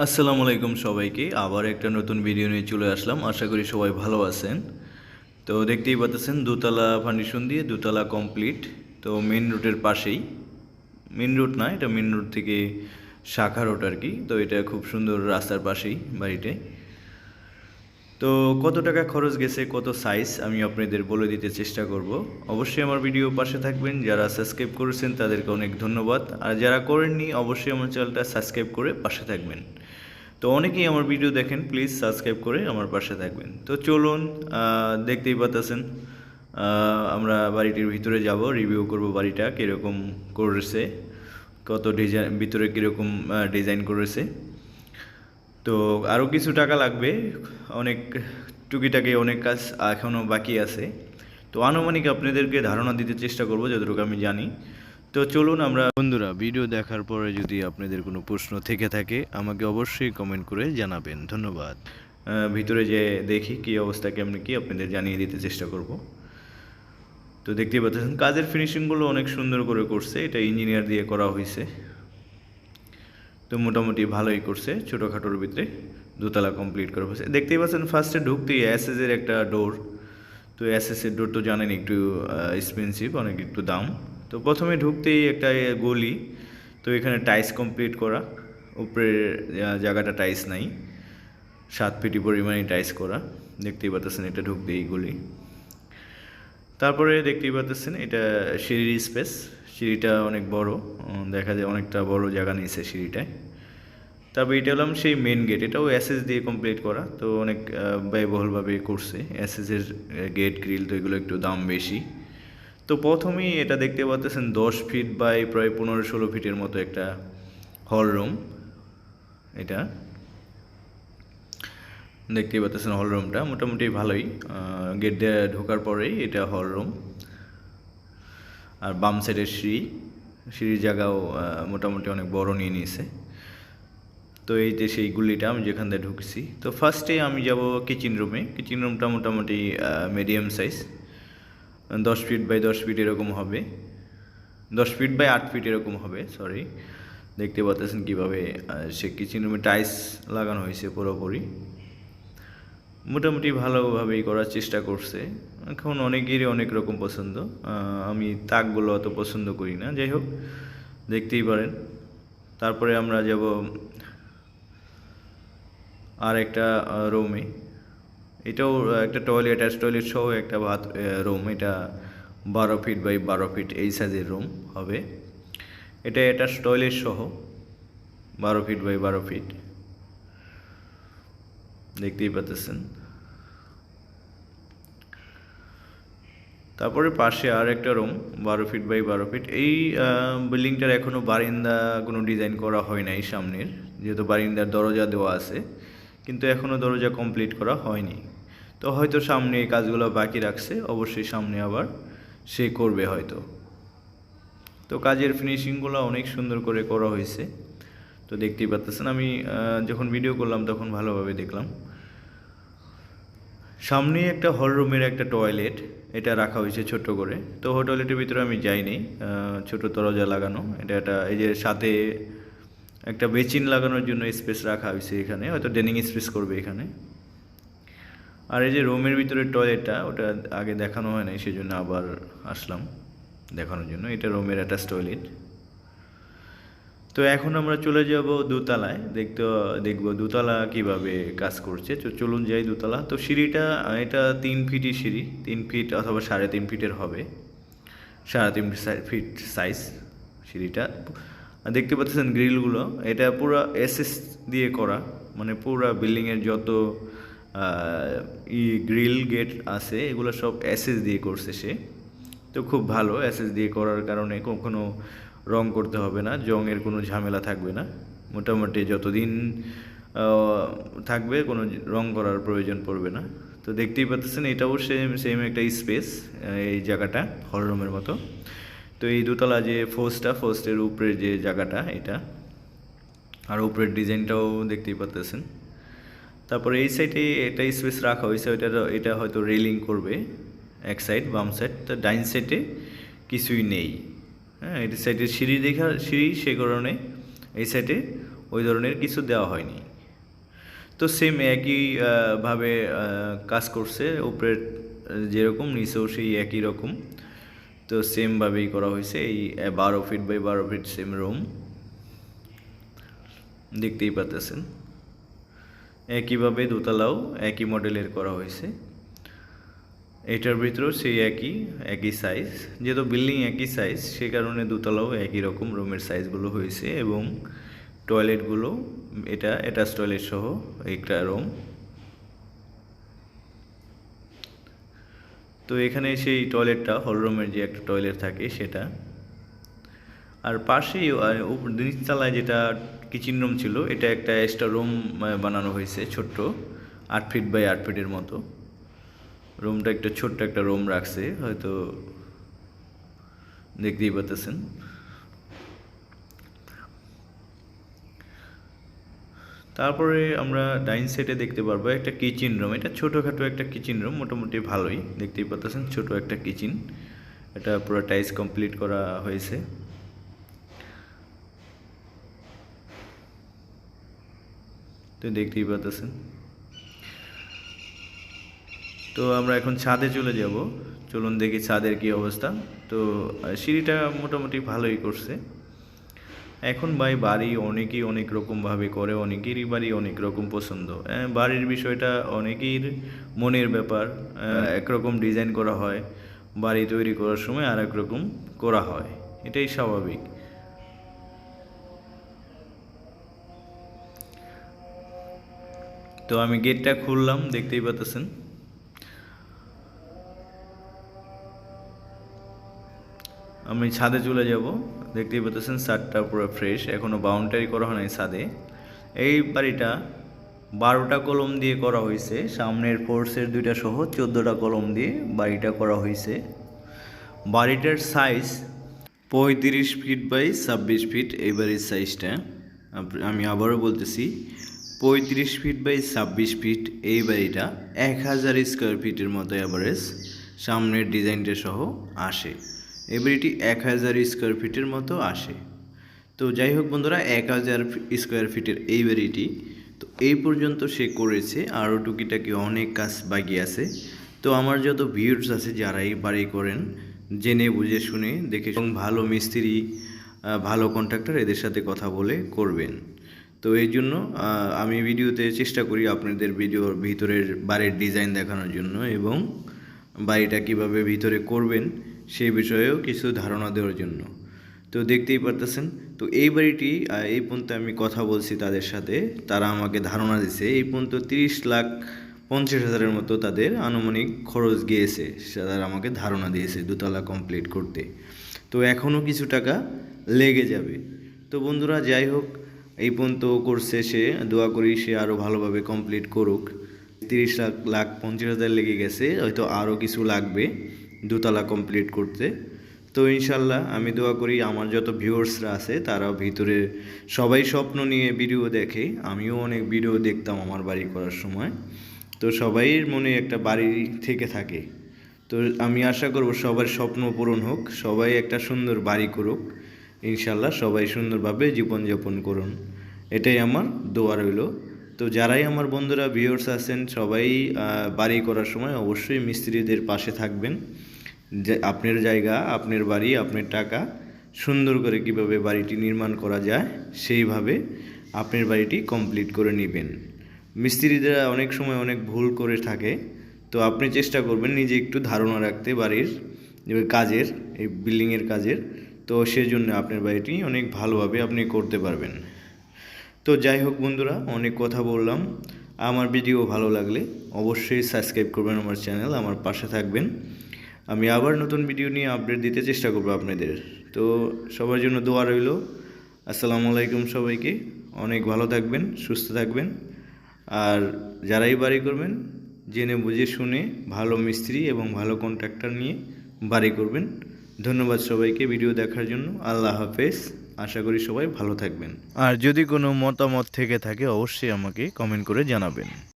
আসসালামু আলাইকুম সবাইকে। আবার একটা নতুন ভিডিও নিয়ে চলে আসলাম। আশা করি সবাই ভালো আছেন। তো দেখতেই পাচ্ছেন দুতলা ফাউন্ডেশন দিয়ে দুতলা কমপ্লিট তো মেন রুটের পাশেই। মেন রুট না, এটা মেন রুট থেকে শাখা রোড আর কি। তো এটা খুব সুন্দর রাস্তার পাশেই বাড়িতে। তো কত টাকা খরচ গেছে, কত সাইজ আমি আপনাদের বলে দিতে চেষ্টা করব। অবশ্যই আমার ভিডিও পাশে থাকবেন। যারা সাবস্ক্রাইব করেছেন, তাদেরকে অনেক ধন্যবাদ। আর যারা করেননি, অবশ্যই আমার চ্যানেলটা সাবস্ক্রাইব করে পাশে থাকবেন। তো অনেকেই আমার ভিডিও দেখেন প্লিজ সাবস্ক্রাইব করে আমার পাশে থাকবেন। তো চলুন দেখতেই পাচ্ছেন আমরা বাড়িটির ভিতরে যাব রিভিউ করব বাড়িটা, কীরকম করেছে, কত ডিজাইন ভিতরে কীরকম ডিজাইন করেছে। তো আরও কিছু টাকা লাগবে, অনেক টুকিটাকি অনেক কাজ এখনও বাকি আছে। তো আনুমানিক আপনাদেরকে ধারণা দিতে চেষ্টা করব, যতটুকু আমি জানি। তো চলুন আমরা বন্ধুরা ভিডিও দেখার পরে যদি আপনাদের কোনো প্রশ্ন থেকে থাকে, আমাকে অবশ্যই কমেন্ট করে জানাবেন। ধন্যবাদ। ভিতরে যে দেখি কী অবস্থা, কেমন কি, আপনাদের জানিয়ে দিতে চেষ্টা করব। তো দেখতেই পাচ্ছেন, কাজের ফিনিশিংগুলো অনেক সুন্দর করে করছে, এটা ইঞ্জিনিয়ার দিয়ে করা হয়েছে তো মোটামুটি ভালোই করছে, ছোটোখাটোর ভিতরে দোতলা কমপ্লিট করা হয়েছে। দেখতেই পাচ্ছেন ফার্স্টে ঢুকতেই অ্যাসেসের একটা ডোর তো অ্যাসেসের ডোর তো জানেন একটু এক্সপেন্সিভ অনেক একটু দাম। তো প্রথমে ঢুকতেই একটা গলি, তো এখানে টাইস কমপ্লিট করা। উপরের জায়গাটা টাইস নাই, সাত ফিটি পরিমাণে টাইস করা। দেখতেই পাচ্ছেন এটা ঢুকতেই গলি। তারপরে দেখতেই পাচ্ছেন এটা সিঁড়ির স্পেস সিঁড়িটা অনেক বড় দেখা যায় অনেকটা বড় জায়গা নিয়েছে সিঁড়িটায়। তারপর এটা হলাম সেই মেন গেট এটাও অ্যাসেস দিয়ে কমপ্লিট করা, তো অনেক ব্যয়বহুলভাবে করছে। অ্যাসেসের গেট গ্রিল তো এগুলো একটু দাম বেশি। তো প্রথমেই এটা দেখতে পাচ্ছেন দশ ফিট বাই প্রায় পনেরো ষোলো ফিটের মতো একটা হল রুম এটা। দেখতেই পাচ্ছেন হল রুমটা মোটামুটি ভালোই। গেট দিয়ে ঢোকার পরেই এটা হল রুম আর বাম সাইডের সিঁড়ি, সিঁড়ির জায়গাও মোটামুটি অনেক বড় নিয়ে নিয়েছে। তো এই যে সেই গুলিটা আমি যেখান দিয়ে ঢুকছি। তো ফার্স্টে আমি যাব কিচেন রুমে কিচেন রুমটা মোটামুটি মিডিয়াম সাইজ দশ ফিট বাই দশ ফিট এরকম হবে। দশ ফিট বাই আট ফিট এরকম হবে সরি দেখতে পাচ্ছেন কীভাবে সে কিচেন রুমে টাইলস লাগানো হয়েছে পুরোপুরি। মোটামুটি ভালোভাবেই করার চেষ্টা করছে। এখন অনেকেরই অনেক রকম পছন্দ। আমি তাকগুলো অত পছন্দ করি না। যাই হোক, দেখতেই পারেন। তারপরে আমরা যাব আর একটা রুমে এটাও একটা টয়লেট অ্যাটাচ টয়লেট সহ একটা বাথ রুম এটা বারো ফিট বাই বারো ফিট এই সাইজের রুম হবে। এটা অ্যাটাচ টয়লেট সহ বারো ফিট বাই বারো ফিট দেখতেই পাচ্ছেন। তারপরে পাশে আর একটা রুম বারো ফিট বাই বারো ফিট এই বিল্ডিংটার এখনও বারিন্দা কোনো ডিজাইন করা হয় নাই সামনের। যেহেতু বারিন্দার দরজা দেওয়া আছে, কিন্তু এখনও দরজা কমপ্লিট করা হয়নি। তো হয়তো সামনে এই কাজগুলো বাকি রাখছে, অবশ্যই সামনে আবার সে করবে হয়তো। তো কাজের ফিনিশিংগুলো অনেক সুন্দর করে করা হয়েছে। তো দেখতেই পাচ্ছেন আমি যখন ভিডিও করলাম তখন ভালোভাবে দেখলাম। সামনে একটা হল রুমের একটা টয়লেট এটা রাখা হয়েছে ছোট করে। তো টয়লেটের ভিতরে আমি যাইনি ছোট দরজা লাগানো। এটা একটা, এই যে সাথে একটা বেচিন লাগানোর জন্য স্পেস রাখা হয়েছে এখানে, হয়তো ডেনিং স্পেস করবে এখানে। আর এই যে রুমের ভিতরে টয়লেটটা ওটা আগে দেখানো হয় নাই সেই জন্য আবার আসলাম দেখানোর জন্য। এটা রুমের অ্যাটাচ টয়লেট তো এখন আমরা চলে যাব দোতলায়। দেখতে, দেখব দোতলা কীভাবে কাজ করছে। তো চলুন যাই দোতলা। তো সিঁড়িটা, এটা তিন ফিটই সিঁড়ি। তিন ফিট অথবা সাড়ে তিন ফিটের হবে। সাড়ে তিন ফিট সাইজ সিঁড়িটা। দেখতে পাচ্ছেন গ্রিলগুলো এটা পুরো এসএস দিয়ে করা। মানে পুরো বিল্ডিংয়ের যত ই গ্রিল গেট আছে, এগুলো সব এসএস দিয়ে করছে সে। তো খুব ভালো এসএস দিয়ে করার কারণে কখনো রং করতে হবে না, জংয়ের কোনো ঝামেলা থাকবে না। মোটামুটি যতদিন থাকবে কোনো রং করার প্রয়োজন পড়বে না। তো দেখতেই পাচ্ছেন এটাও সেম সেম একটা স্পেস এই জায়গাটা হল রুমের মতো। তো এই দোতলা যে ফোর্সটা ফোর্সের উপরের যে জায়গাটা, এটা। আর উপরের ডিজাইনটাও দেখতেই পাচ্ছেন তারপরে এই সাইডে এটা স্পেস রাখা হয়েছে ওইটা এটা হয়তো রেলিং করবে এক সাইড বাম সাইড তো ডাইন সাইডে কিছুই নেই। হ্যাঁ এই সাইডে সিঁড়ি দেখা সিঁড়ি সে কারণে এই সাইডে ওই ধরনের কিছু দেওয়া হয়নি। তো সেম একই আহ, ভাবে কাজ করছে উপরের যেরকম নিচেও সেই একই রকম। তো সেমভাবেই করা হয়েছে এই বারো ফিট বাই বারো ফিট সেম রুম দেখতেই পাচ্ছেন একইভাবে দোতলাও একই মডেলের করা হয়েছে। এটার ভিতরেও সেই একই একই সাইজ যেহেতু বিল্ডিং একই সাইজ সে কারণে দোতলাও একই রকম রুমের সাইজগুলো হয়েছে এবং টয়লেটগুলো এটা অ্যাটাচ টয়লেট সহ একটা রুম তো এখানে সেই টয়লেটটা হল রুমের যে একটা টয়লেট থাকে সেটা আর পাশেই নিচতলায় যেটা কিচেন রুম ছিল, এটা একটা এক্সট্রা রুম বানানো হয়েছে ছোট্ট, আট ফিট বাই আট ফিটের মতো। রুমটা একটা ছোট্ট একটা রুম রাখছে, হয়তো দেখতেই পাচ্ছেন তারপরে আমরা ডাইন সেটে দেখতে পারব একটা কিচেন রুম এটা ছোটোখাটো একটা কিচেন রুম মোটামুটি ভালোই, দেখতেই পাচ্ছেন ছোট একটা কিচেন এটা পুরো টাইস কমপ্লিট করা হয়েছে। তো দেখতেই পাচ্ছেন তো আমরা এখন ছাদে চলে যাব। চলুন দেখি ছাদের কি অবস্থা। তো সিঁড়িটা মোটামুটি ভালোই করছে। এখন ভাই বাড়ি অনেকেই অনেক রকমভাবে করে অনেকেরই বাড়ি অনেক রকম পছন্দ। আহ, বাড়ির বিষয়টা অনেকের মনের ব্যাপার একরকম ডিজাইন করা হয় বাড়ি তৈরি করার সময় আর রকম করা হয়। এটাই স্বাভাবিক। তো আমি গেটটা খুললাম, দেখতেই পাচ্ছেন আমি ছাদে চলে যাব, দেখতেই পাচ্ছেন ছাদটা পুরো ফ্রেশ এখনও বাউন্ডারি করা হয় নাই ছাদে। এই বাড়িটা বারোটা কলম দিয়ে করা হয়েছে, সামনের ফোর্সের দুইটা সহ চোদ্দোটা কলম দিয়ে বাড়িটা করা হয়েছে। বাড়িটার সাইজ পঁয়ত্রিশ ফিট বাই ছাব্বিশ ফিট এই বাড়ির সাইজটা আমি আবারও বলতেছি পঁয়ত্রিশ ফিট বাই ছাব্বিশ ফিট এই বাড়িটা এক হাজার স্কোয়ার ফিটের মতো অ্যাভারেজ সামনের ডিজাইনটা সহ আসে। এই বাড়িটি এক হাজার স্কোয়ার ফিটের মতো আসে। তো যাই হোক বন্ধুরা, এক হাজার স্কোয়ার ফিটের এই বাড়িটি, তো এই পর্যন্ত সে করেছে, আরও টুকিটাকি অনেক কাজ বাকি আছে। তো আমার যত ভিউর্স আছে যারা এই বাড়ি করেন, জেনে বুঝে শুনে দেখে ভালো মিস্ত্রি ভালো কন্ট্রাক্টর এদের সাথে কথা বলে করবেন। তো এই জন্য আমি ভিডিওতে চেষ্টা করি আপনাদের ভিডিওর ভিতরের বাড়ির ডিজাইন দেখানোর জন্য এবং বাড়িটা কীভাবে ভিতরে করবেন সেই বিষয়েও কিছু ধারণা দেওয়ার জন্য। তো দেখতেই পারতেছেন, তো এই বাড়িটি এই পর্যন্ত আমি কথা বলছি তাদের সাথে, তারা আমাকে ধারণা দিছে, এই পর্যন্ত তিরিশ লাখ পঞ্চাশ হাজারের মতো তাদের আনুমানিক খরচ গিয়েছে, তারা আমাকে ধারণা দিয়েছে দুতলা কমপ্লিট করতে। তো এখনও কিছু টাকা লেগে যাবে। তো বন্ধুরা, যাই হোক এই পর্যন্ত করছে সে দোয়া করি সে আরও ভালোভাবে কমপ্লিট করুক। তিরিশ লাখ লাখ পঞ্চাশ হাজার লেগে গেছে, হয়তো আরও কিছু লাগবে দুতলা কমপ্লিট করতে। তো ইনশাল্লাহ আমি দোয়া করি আমার যত ভিউয়ার্সরা আছে, তারাও ভিতরে সবাই স্বপ্ন নিয়ে ভিডিও দেখে। আমিও অনেক ভিডিও দেখতাম আমার বাড়ি করার সময়। তো সবাইয়ের মনে একটা বাড়ি থেকে থাকে। তো আমি আশা করব সবার স্বপ্ন পূরণ হোক, সবাই একটা সুন্দর বাড়ি করুক। ইনশাল্লাহ সবাই সুন্দরভাবে জীবনযাপন করুন। এটাই আমার দোয়া রইল। তো যারাই আমার বন্ধুরা ভিউয়ার্স আছেন, সবাই বাড়ি করার সময় অবশ্যই মিস্ত্রিদের পাশে থাকবেন। আপনার জায়গা, আপনার বাড়ি, আপনার টাকা সুন্দর করে কীভাবে বাড়িটি নির্মাণ করা যায়, সেইভাবে আপনার বাড়িটি কমপ্লিট করে নেবেন। মিস্ত্রিরা অনেক সময় অনেক ভুল করে থাকে। তো আপনি চেষ্টা করবেন নিজে একটু ধারণা রাখতে বাড়ির কাজের, এই বিল্ডিংয়ের কাজের। তো সেজন্য আপনার বাড়িটি অনেক ভালোভাবে আপনি করতে পারবেন। তো যাই হোক বন্ধুরা, অনেক কথা বললাম। আমার ভিডিও ভালো লাগলে অবশ্যই সাবস্ক্রাইব করবেন আমার চ্যানেল, আমার পাশে থাকবেন। আমি আবার নতুন ভিডিও নিয়ে আপডেট দিতে চেষ্টা করব আপনাদের। তো সবার জন্য দোয়া রইল। আসসালামু আলাইকুম সবাইকে। অনেক ভালো থাকবেন, সুস্থ থাকবেন। আর যারাই বাড়ি করবেন, জেনে বুঝে শুনে ভালো মিস্ত্রি এবং ভালো কন্ট্রাক্টর নিয়ে বাড়ি করবেন। ধন্যবাদ সবাইকে ভিডিও দেখার জন্য। আল্লাহ হাফেজ। আশা করি সবাই ভালো থাকবেন। আর যদি কোনো মতামত থেকে থাকে, অবশ্যই আমাকে কমেন্ট করে জানাবেন।